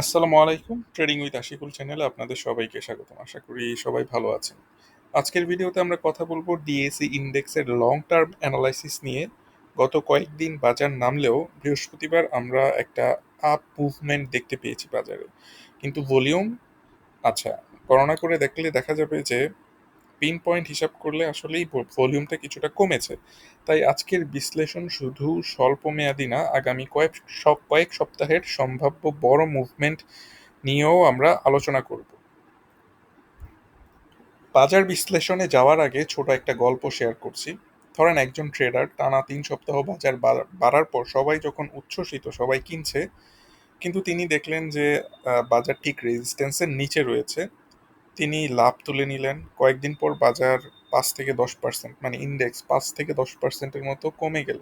আসসালামু আলাইকুম trading with Ashikul চ্যানেলে আপনাদের সবাইকে স্বাগতম। আশা করি সবাই ভালো আছেন। আজকের ভিডিওতে আমরা কথা বলব ডিএসি ইন্ডেক্সের লং টার্ম অ্যানালাইসিস নিয়ে। গত কয়েকদিন বাজার নামলেও বৃহস্পতিবার আমরা একটা আপ মুভমেন্ট দেখতে পেয়েছি বাজারে। কিন্তু ভলিউম আচ্ছা করোনা করে দেখলে দেখা যাবে যে পিন পয়েন্ট হিসাব করলে আসলেই ভলিউমটা কিছুটা কমেছে। তাই আজকের বিশ্লেষণ শুধু স্বল্প মেয়াদি না, আগামী কয়েক সব কয়েক সপ্তাহের সম্ভাব্য বড় মুভমেন্ট নিয়েও আমরা আলোচনা করব। বাজার বিশ্লেষণে যাওয়ার আগে ছোট একটা গল্প শেয়ার করছি। ধরেন একজন ট্রেডার টানা তিন সপ্তাহ বাজার বাড়ার পর সবাই যখন উচ্ছ্বসিত, সবাই কিনছে, কিন্তু তিনি দেখলেন যে বাজার ঠিক রেজিস্ট্যান্সের নিচে রয়েছে। তিনি লাভ তুলে নিলেন। কয়েকদিন পর বাজার পাঁচ থেকে দশ পার্সেন্ট মানে ইন্ডেক্স পাঁচ থেকে দশ পার্সেন্টের মতো কমে গেল।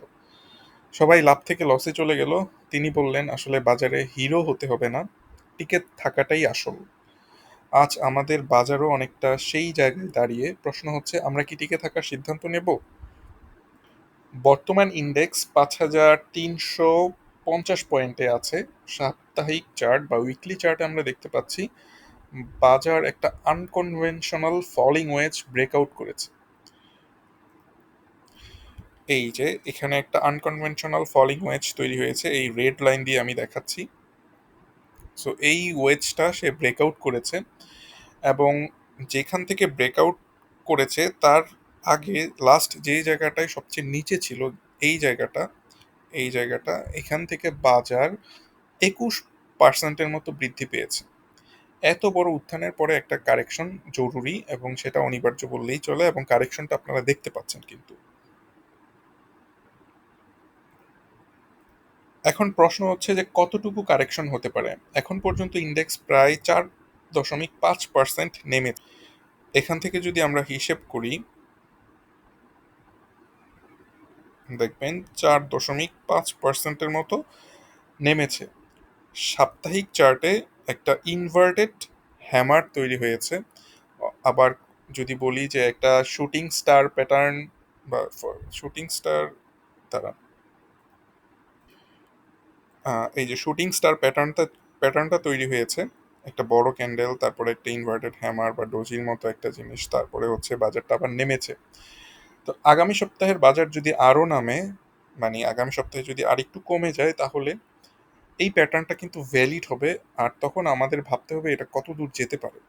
সবাই লাভ থেকে লসে চলে গেল। তিনি বললেন, আসলে বাজারে হিরো হতে হবে না টিকে থাকাটাই আসল। আজ আমাদের বাজারও অনেকটা সেই জায়গায় দাঁড়িয়ে। প্রশ্ন হচ্ছে, আমরা কি টিকে থাকার সিদ্ধান্ত নেব? বর্তমান ইন্ডেক্স পাঁচ হাজার তিনশো পঞ্চাশ পয়েন্টে আছে। সাপ্তাহিক চার্ট বা উইকলি চার্টে আমরা দেখতে পাচ্ছি। বাজার একটা আনকনভেনশনাল ফলিং ওয়েজ ব্রেকআউট করেছে। এই যে, এখানে একটা আনকনভেনশনাল ফলিং ওয়েজ তৈরি হয়েছে, এই রেড লাইন দিয়ে আমি দেখাচ্ছি। সো এই ওয়েজটা সে ব্রেকআউট করেছে এবং যেখান থেকে ব্রেকআউট করেছে, তার আগে লাস্ট যে জায়গাটায় সবচেয়ে নিচে ছিল, এই জায়গাটা এই জায়গাটা, এখান থেকে বাজার একুশ পার্সেন্টের মতো বৃদ্ধি পেয়েছে। এত বড় উত্থানের পরে একটা কারেকশন জরুরি এবং সেটা অনিবার্য বললেই চলে এবং কারেকশনটা আপনারা দেখতে পাচ্ছেন কিন্তু। এখন প্রশ্ন হচ্ছে যে কতটুকু কারেকশন হতে পারে? এখন পর্যন্ত ইন্ডেক্স প্রায় চার দশমিক পাঁচ পার্সেন্ট নেমে এখান থেকে যদি আমরা হিসেব করি, দেখবেন চার দশমিক পাঁচ পার্সেন্টের মতো নেমেছে। সাপ্তাহিক চার্টে একটা ইনভার্টেড হ্যামার তৈরি হয়েছে। আবার যদি বলি যে একটা শুটিং স্টার প্যাটার্ন বা শুটিং স্টার তারা এই যে শুটিং স্টার প্যাটার্নটা প্যাটার্নটা তৈরি হয়েছে। একটা বড় ক্যান্ডেল তারপরে একটা ইনভার্টেড হ্যামার বা ডোজির মতো একটা জিনিস, তারপরে হচ্ছে বাজারটা আবার নেমেছে। তো আগামী সপ্তাহের বাজার যদি আরও নামে মানে আগামী সপ্তাহে যদি আর একটু কমে যায়, তাহলে এই প্যাটার্নটা কিন্তু ভ্যালিড হবে আর তখন আমাদের ভাবতে হবে এটা কত দূর যেতে পারে।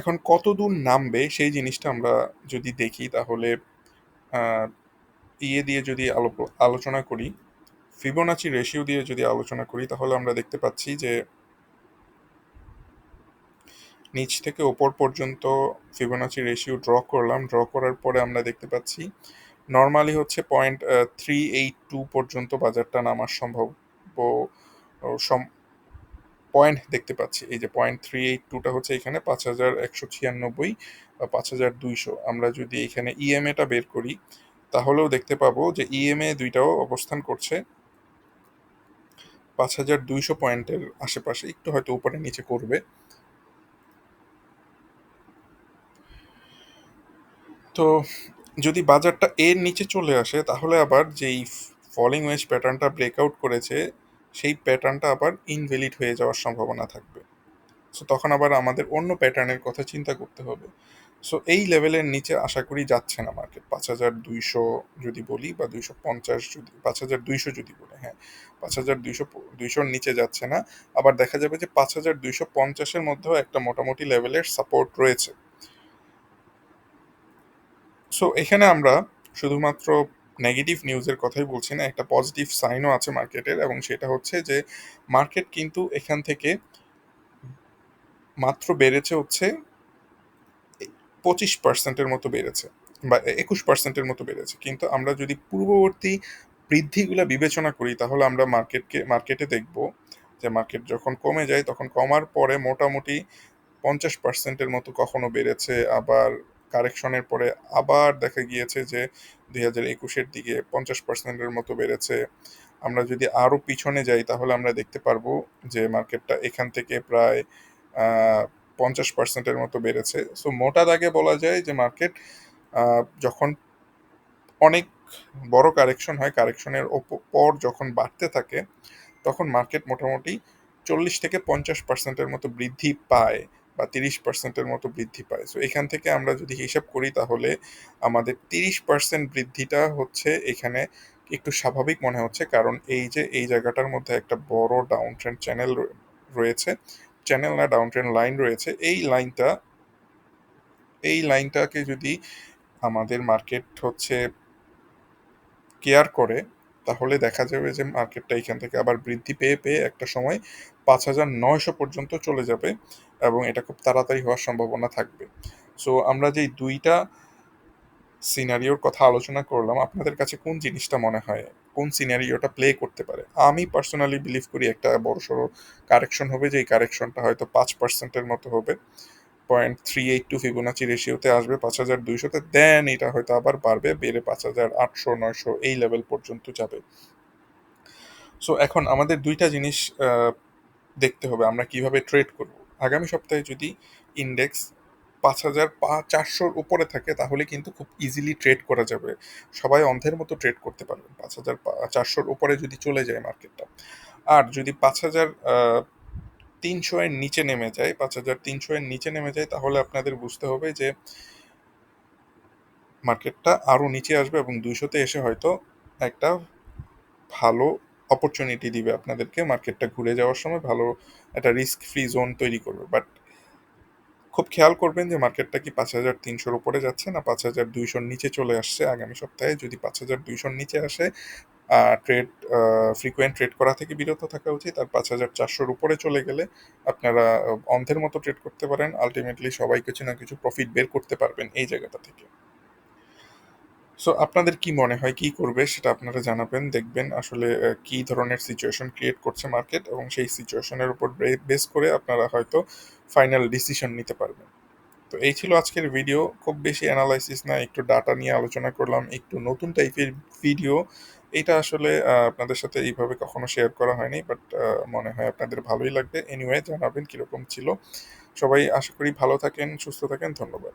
এখন কত দূর নামবে সেই জিনিসটা আমরা যদি দেখি তাহলে ইয়ে দিয়ে যদি আলোচনা করি, ফিবোনাচি রেশিও দিয়ে যদি আলোচনা করি তাহলে আমরা দেখতে পাচ্ছি যে, নিচ থেকে ওপর পর্যন্ত ফিবোনাচি রেশিও ড্র করলাম ড্র করার পরে আমরা দেখতে পাচ্ছি নর্মালি হচ্ছে পয়েন্ট থ্রি এইট টু পর্যন্ত বাজারটা নামার সম্ভব পয়েন্ট দেখতে পাচ্ছি। এই যে পয়েন্ট থ্রি এইট টুটা হচ্ছে এখানে পাঁচ হাজার একশো ছিয়ানব্বই পাঁচ হাজার দুইশো। আমরা যদি এখানে ইএমএটা বের করি, তাহলেও দেখতে পাবো যে ইএমএ দুইটাও অবস্থান করছে পাঁচ হাজার দুইশো পয়েন্টের আশেপাশে। একটু হয়তো উপরে নিচে করবে। তো যদি বাজারটা এর নিচে চলে আসে, তাহলে আবার যেই ফলিং ওয়েজ প্যাটার্নটা ব্রেকআউট করেছে, সেই প্যাটার্নটা আবার ইনভ্যালিড হয়ে যাওয়ার সম্ভাবনা থাকবে। সো তখন আবার আমাদের অন্য প্যাটার্নের কথা চিন্তা করতে হবে। সো এই লেভেলের নিচে আশা করি যাচ্ছে না মার্কেট পাঁচ হাজার দুইশো যদি বলি বা দুইশো পঞ্চাশ যদি, পাঁচ হাজার দুইশো যদি বলি হ্যাঁ পাঁচ হাজার দুইশো, দুইশোর নিচে যাচ্ছে না। আবার দেখা যাবে যে পাঁচ হাজার দুইশো পঞ্চাশের মধ্যেও একটা মোটামুটি লেভেলের সাপোর্ট রয়েছে। সো এখানে আমরা শুধুমাত্র নেগেটিভ নিউজের কথাই বলছি না, একটা পজিটিভ সাইনও আছে মার্কেটের এবং সেটা হচ্ছে যে মার্কেট কিন্তু এখান থেকে মাত্র বেড়েছে হচ্ছে পঁচিশ পার্সেন্টের মতো বেড়েছে বা একুশ পার্সেন্টের মতো বেড়েছে। কিন্তু আমরা যদি পূর্ববর্তী বৃদ্ধিগুলো বিবেচনা করি, তাহলে আমরা মার্কেটকে মার্কেটে দেখব যে মার্কেট যখন কমে যায়, তখন কমার পরে মোটামুটি পঞ্চাশ পার্সেন্টের মতো কখনো বেড়েছে, আবার কারেকশনের পরে আবার দেখা গিয়েছে যে দুই হাজার একুশের দিকে পঞ্চাশ পার্সেন্টের মতো বেড়েছে। আমরা যদি আরও পিছনে যাই, তাহলে আমরা দেখতে পারব যে মার্কেটটা এখান থেকে প্রায় পঞ্চাশ পার্সেন্টের মতো বেড়েছে। সো মোটা দাগে বলা যায় যে মার্কেট যখন অনেক বড় কারেকশন হয়, কারেকশনের পর যখন বাড়তে থাকে, তখন মার্কেট মোটামুটি চল্লিশ থেকে পঞ্চাশ পার্সেন্টের মতো বৃদ্ধি পায়। বা তিরিশ পার্সেন্টের মতো বৃদ্ধি পায়। সো এখান থেকে আমরা যদি হিসাব করি তাহলে আমাদের তিরিশ পার্সেন্ট বৃদ্ধিটা হচ্ছে এখানে একটু স্বাভাবিক মনে হচ্ছে। কারণ এই যে, এই জায়গাটার মধ্যে একটা বড় ডাউন ট্রেন্ড চ্যানেল রয়েছে। চ্যানেল না ডাউন ট্রেন্ড লাইন রয়েছে। এই লাইনটা এই লাইনটাকে যদি আমাদের মার্কেট হচ্ছে কেয়ার করে তাহলে দেখা যাবে যে মার্কেটটা এখান থেকে আবার বৃদ্ধি পেয়ে পেয়ে একটা সময় পাঁচ হাজার নয়শো পর্যন্ত চলে যাবে এবং এটা খুব তাড়াতাড়ি হওয়ার সম্ভাবনা থাকবে। সো আমরা যেই দুইটা সিনারিওর কথা আলোচনা করলাম, আপনাদের কাছে কোন জিনিসটা মনে হয়? কোন সিনারিওটা প্লে করতে পারে? আমি পার্সোনালি বিলিভ করি একটা বড় সড়ো কারেকশন হবে, যে এই কারেকশনটা হয়তো পাঁচ পার্সেন্টের মতো হবে। Point three eight two Fibonacci রেশিওতে আসবে পাঁচ হাজার দুইশোতে, দেন এটা হয়তো আবার বাড়বে, বেড়ে পাঁচ হাজার আটশো নয়শো এই লেভেল পর্যন্ত যাবে। সো এখন আমাদের দুইটা জিনিস দেখতে হবে, আমরা কীভাবে ট্রেড করব। আগামী সপ্তাহে যদি ইন্ডেক্স পাঁচ হাজার চারশোর উপরে থাকে, তাহলে কিন্তু খুব ইজিলি ট্রেড করা যাবে। সবাই অন্ধের মতো ট্রেড করতে পারবেন, পাঁচ হাজার চারশোর উপরে যদি চলে যায় মার্কেটটা আর যদি পাঁচ হাজার তিনশো এর নিচে নেমে যায়, পাঁচ হাজার তিনশো এর নিচে নেমে যায়, তাহলে আপনাদের বুঝতে হবে যে মার্কেটটা আরও নিচে আসবে এবং দুইশোতে এসে হয়তো একটা ভালো অপরচুনিটি দিবে আপনাদেরকে মার্কেটটা ঘুরে যাওয়ার সময়, ভালো একটা রিস্ক ফ্রি জোন তৈরি করবে। বাট খুব খেয়াল করবেন যে মার্কেটটা কি পাঁচ হাজার তিনশোর উপরে যাচ্ছে না, পাঁচ হাজার দুইশোর নিচে চলে আসছে আগামী সপ্তাহে। যদি পাঁচ হাজার দুইশোর নিচে আসে ট্রেড ফ্রিকোয়েন্ট ট্রেড করা থেকে বিরত থাকা উচিত। আর পাঁচ হাজার চারশোর উপরে চলে গেলে আপনারা অন্ধের মতো ট্রেড করতে পারেন। আলটিমেটলি সবাই কিছু না কিছু প্রফিট বের করতে পারবেন এই জায়গাটা থেকে। সো আপনাদের কি মনে হয়, কি করবে সেটা আপনারা জানাবেন, দেখবেন আসলে কি ধরনের সিচুয়েশন ক্রিয়েট করছে মার্কেট এবং সেই সিচুয়েশনের উপর বেস করে আপনারা হয়তো ফাইনাল ডিসিশন নিতে পারবেন। তো এই ছিল আজকের ভিডিও খুব বেশি অ্যানালাইসিস না, একটু ডাটা নিয়ে আলোচনা করলাম, একটু নতুন টাইপের ভিডিও এটা আসলে আপনাদের সাথে এইভাবে কখনো শেয়ার করা হয়নি বাট মনে হয় আপনাদের ভালোই লাগবে। এনিওয়ে জানাবেন কীরকম ছিল। সবাই আশা করি ভালো থাকেন, সুস্থ থাকেন, ধন্যবাদ।